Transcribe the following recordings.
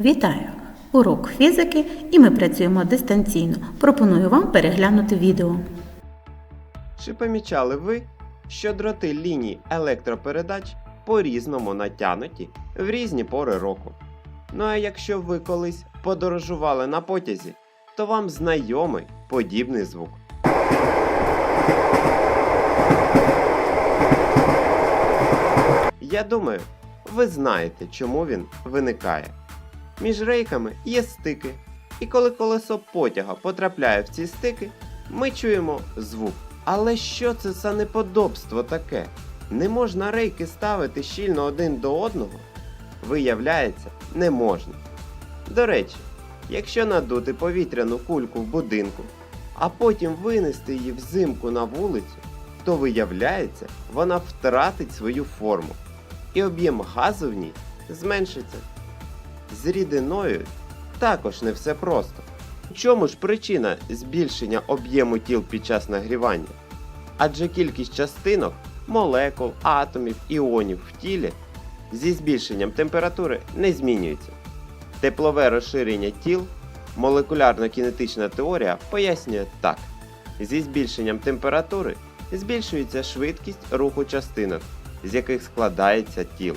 Вітаю! Урок фізики і ми працюємо дистанційно. Пропоную вам переглянути відео. Чи помічали ви, що дроти ліній електропередач по-різному натянуті в різні пори року? Ну а якщо ви колись подорожували на потязі, то вам знайомий подібний звук. Я думаю, ви знаєте, чому він виникає. Між рейками є стики, і коли колесо потяга потрапляє в ці стики, ми чуємо звук. Але що це за неподобство таке? Не можна рейки ставити щільно один до одного? Виявляється, не можна. До речі, якщо надути повітряну кульку в будинку, а потім винести її взимку на вулицю, то виявляється, вона втратить свою форму, і об'єм газу в ній зменшиться. З рідиною також не все просто. У чому ж причина збільшення об'єму тіл під час нагрівання? Адже кількість частинок, молекул, атомів, іонів в тілі зі збільшенням температури не змінюється. Теплове розширення тіл, молекулярно-кінетична теорія пояснює так: зі збільшенням температури збільшується швидкість руху частинок, з яких складається тіло.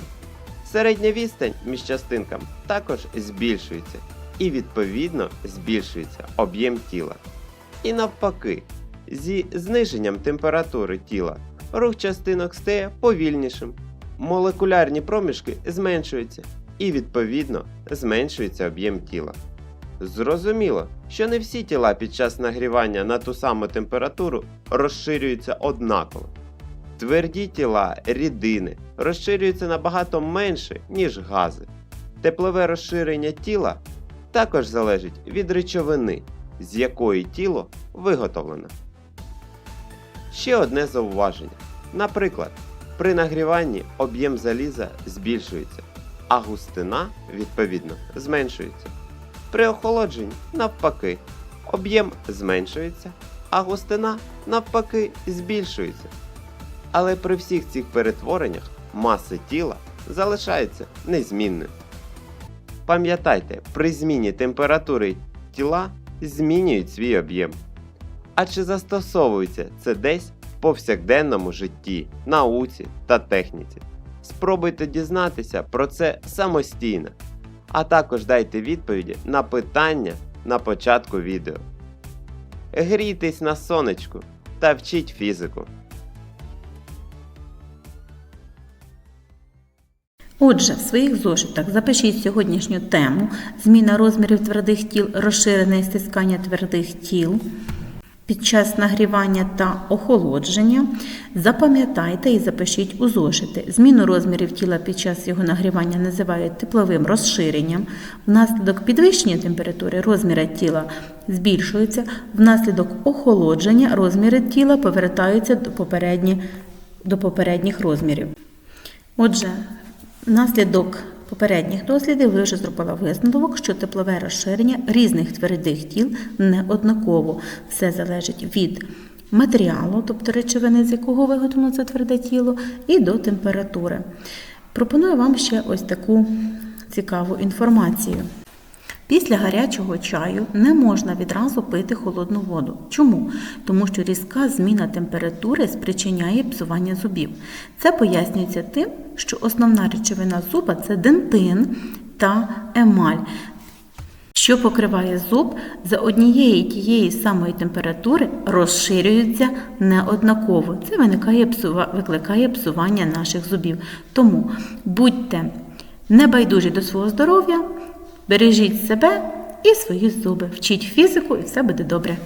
Середня відстань між частинками також збільшується і відповідно збільшується об'єм тіла. І навпаки, зі зниженням температури тіла рух частинок стає повільнішим, молекулярні проміжки зменшуються і відповідно зменшується об'єм тіла. Зрозуміло, що не всі тіла під час нагрівання на ту саму температуру розширюються однаково. Тверді тіла, рідини розширюються набагато менше, ніж гази. Теплове розширення тіла також залежить від речовини, з якої тіло виготовлено. Ще одне зауваження. Наприклад, при нагріванні об'єм заліза збільшується, а густина, відповідно, зменшується. При охолодженні, навпаки, об'єм зменшується, а густина, навпаки, збільшується. Але при всіх цих перетвореннях маса тіла залишається незмінною. Пам'ятайте, при зміні температури тіла змінюють свій об'єм. А чи застосовується це десь в повсякденному житті, науці та техніці? Спробуйте дізнатися про це самостійно, а також дайте відповіді на питання на початку відео. Грійтесь на сонечку та вчіть фізику. Отже, в своїх зошитах запишіть сьогоднішню тему зміна розмірів твердих тіл, розширене і стискання твердих тіл під час нагрівання та охолодження. Запам'ятайте і запишіть у зошити. Зміну розмірів тіла під час його нагрівання називають тепловим розширенням. Внаслідок підвищення температури розміри тіла збільшуються, внаслідок охолодження розміри тіла повертаються до, попередні, до попередніх розмірів. Отже, внаслідок попередніх дослідів ви вже зробили висновок, що теплове розширення різних твердих тіл не однаково. Все залежить від матеріалу, тобто речовини, з якого виготовлено це тверде тіло, і до температури. Пропоную вам ще ось таку цікаву інформацію. Після гарячого чаю не можна відразу пити холодну воду. Чому? Тому що різка зміна температури спричиняє псування зубів. Це пояснюється тим, що основна речовина зуба це дентин та емаль, що покриває зуб за однієї тієї самої температури розширюються неоднаково. Це виникає викликає псування наших зубів. Тому будьте небайдужі до свого здоров'я, бережіть себе і свої зуби. Вчіть фізику, і все буде добре.